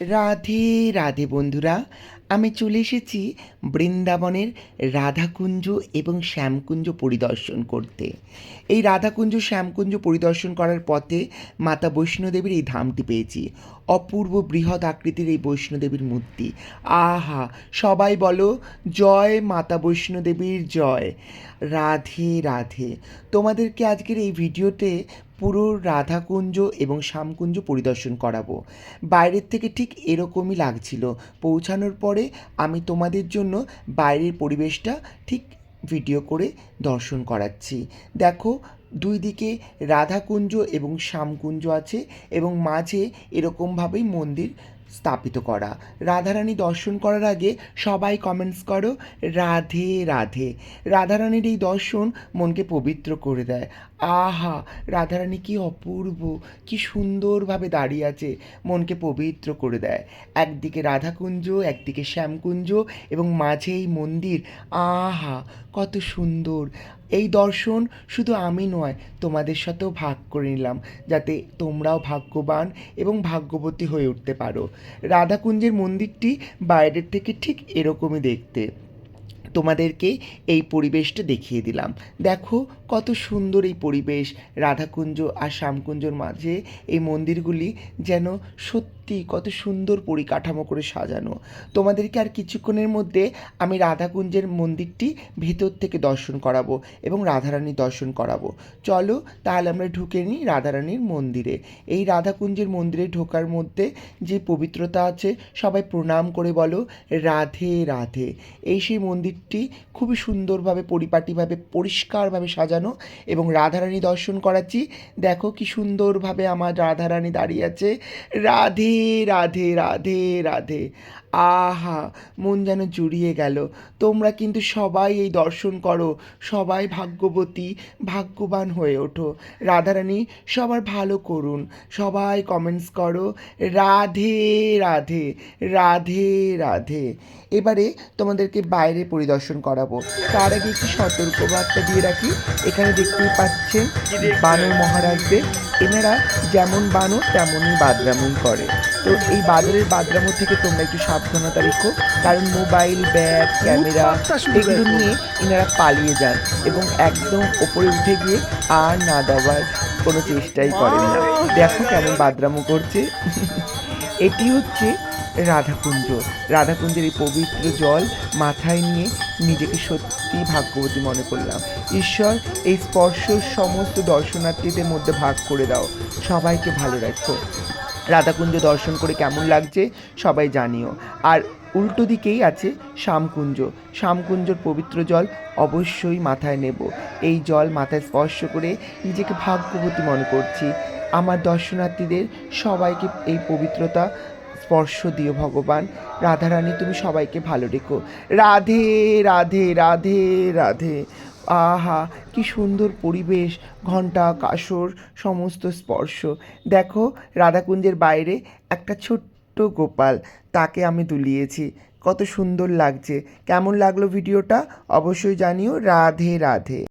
রাধে রাধে বন্ধুরা। আমি চলে এসেছি বৃন্দাবনের রাধাকুঞ্জ এবং শ্যামকুঞ্জ পরিদর্শন করতে। এই রাধাকুঞ্জ, শ্যামকুঞ্জ পরিদর্শন করার পথে মাতা বৈষ্ণোদেবীর এই ধামটি পেয়েছি। অপূর্ব বৃহৎ আকৃতির এই বৈষ্ণোদেবীর মূর্তি। আহা, সবাই বলো, জয় মাতা বৈষ্ণোদেবীর জয়। রাধে রাধে। তোমাদেরকে আজকের এই ভিডিওতে পুরো রাধাকুঞ্জ এবং শ্যামকুঞ্জ পরিদর্শন করাবো। বাইরের থেকে ঠিক এরকমই লাগছিল। পৌঁছানোর পরে আমি তোমাদের জন্য বাইরের পরিবেশটা ঠিক ভিডিও করে দর্শন করাচ্ছি। দেখো, দুই দিকে রাধাকুঞ্জ এবং শ্যামকুঞ্জ আছে এবং মাঝে এরকমভাবেই মন্দির স্থাপিত করা। রাধারানী দর্শন করার আগে সবাই কমেন্টস করো, রাধে রাধে। রাধারানীর এই দর্শন মনকে পবিত্র করে দেয়। আহা, রাধারানী কি অপূর্ব, কি সুন্দরভাবে দাঁড়িয়ে আছে, মনকে পবিত্র করে দেয়। একদিকে রাধাকুঞ্জ, একদিকে শ্যামকুঞ্জ এবং মাঝে এই মন্দির। আহা, কত সুন্দর। এই দর্শন শুধু আমি নয়, তোমাদের সাথেও ভাগ করে নিলাম, যাতে তোমরাও ভাগ্যবান এবং ভাগ্যবতী হয়ে উঠতে পারো। রাধাকুঞ্জের মন্দিরটি বাইরের থেকে ঠিক এরকমই দেখতে। তোমাদেরকে এই পরিবেশটা দেখিয়ে দিলাম। দেখো কত সুন্দর এই পরিবেশ, রাধাকুঞ্জ আর শ্যামকুঞ্জর মাঝে এই মন্দিরগুলি যেন সত্যি কত সুন্দর পরিকাঠামো করে সাজানো। তোমাদেরকে আর কিছুক্ষণের মধ্যে আমি রাধাকুঞ্জের মন্দিরটি ভেতর থেকে দর্শন করাবো এবং রাধারানী দর্শন করাবো। চলো তাহলে আমরা ঢুকে নিই রাধারানীর মন্দিরে। এই রাধাকুঞ্জের মন্দিরে ঢোকার মধ্যে যে পবিত্রতা আছে, সবাই প্রণাম করে বলো, রাধে রাধে। এই সেই মন্দিরটি খুবই সুন্দরভাবে পরিপাটিভাবে পরিষ্কারভাবে সাজানো এবং রাধারানী দর্শন করাচ্ছি। দেখো কি সুন্দরভাবে আমার রাধারানী দাঁড়িয়ে আছে। রাধে রাধে রাধে রাধে। আহা, মন যেন জুড়িয়ে গেল। তোমরা কিন্তু সবাই এই দর্শন করো। সবাই ভাগ্যবতী, ভাগ্যবান হয়ে ওঠো। রাধারানী, সবার ভালো করুন। সবাই কমেন্টস করো। রাধে রাধে রাধে রাধে। এবারে তোমাদেরকে বাইরে পরিদর্শন করাবো। তার আগে একটি সতর্কবার্তা দিয়ে রাখি। এখানে দেখতেই পাচ্ছেন বানর মহারাজদের। এনারা যেমন বানর তেমনই বাদরামই করে। তো এই বাদরের বাদরামো থেকে তোমরা একটু সাবধানতা রেখো। কারণ মোবাইল ব্যাগ ক্যামেরা এগুলো নিয়ে এনারা পালিয়ে যান এবং একদম ওপরে উঠে গিয়ে আর না দেওয়ার কোনো চেষ্টাই করেন না। দেখো কেমন বাদরামো করছে। এটি হচ্ছে রাধাকুঞ্জ। রাধাকুঞ্জের এই পবিত্র জল মাথায় নিয়ে নিজেকে সত্যি ভাগ্যবতী মনে করলাম। ঈশ্বর, এই স্পর্শ সমস্ত দর্শনার্থীদের মধ্যে ভাগ করে দাও। সবাইকে ভালো রাখো। রাধাকুঞ্জ দর্শন করে কেমন লাগছে সবাই জানিও। আর উল্টো দিকেই আছে শ্যামকুঞ্জ। শ্যামকুঞ্জর পবিত্র জল অবশ্যই মাথায় নেব। এই জল মাথায় স্পর্শ করে নিজেকে ভাগ্যবতী মনে করছি। আমার দর্শনার্থীদের সবাইকে এই পবিত্রতা স্পর্শ দিও ভগবান। রাধারানী, তুমি সবাইকে ভালো রেখো রাধে রাধে রাধে রাধে। আহা, কি সুন্দর পরিবেশ ঘণ্টা কাসর সমস্ত স্পর্শ। দেখো, রাধাকুঞ্জের বাইরে একটা ছোট্ট গোপাল, তাকে আমি দুলিয়েছি। কত সুন্দর লাগছে। কেমন লাগল ভিডিওটা? অবশ্যই জানিও। রাধে রাধে।